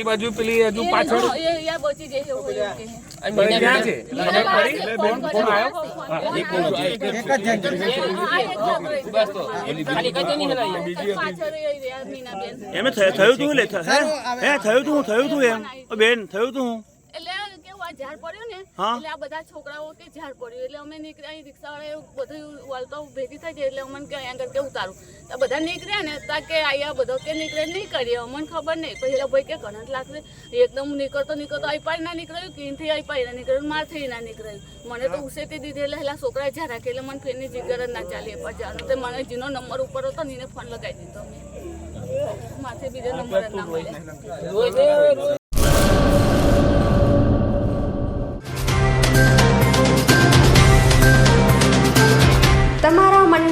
એ બાજુ પેલી હજુ પાછળ. એમ થયું થયું તું લે હે? હે થયું તું થયું તું એમ. બેન થયું તું એટલે આ ઝાડ પડ્યો ને એટલે આ બધા છોકરાઓ કે ઝાડ પડ્યું. એટલે અમે નીકળ્યા અહીં રિક્ષાવાળા બધું વાલતો ભેગી થઈ જાય એટલે અમને કે અહીંયા આગળ કે ઉતારું. તો બધા નીકળ્યા ને તા કે અહીંયા બધો કે નીકળે નહીં કરીએ અમને ખબર નહીં. પછી ભાઈ કે ઘણા લાગશે. એકદમ નીકળતો નીકળતો અહીં પાડી ના નીકળ્યું કીનથી અહીં પાડી ના નીકળ્યું મારથી ના નીકળ્યું. મને તો ઉસેતી દીધી એટલે છોકરા છોકરાએ ઝાડ રાખી એટલે મને ફેરની જીગર જ ના ચાલી. પણ જાણું તો મને જીનો નંબર ઉપર હતો ને એને ફોન લગાવી દીધો મેં. માથે બીજો નંબર જ ના મળ્યા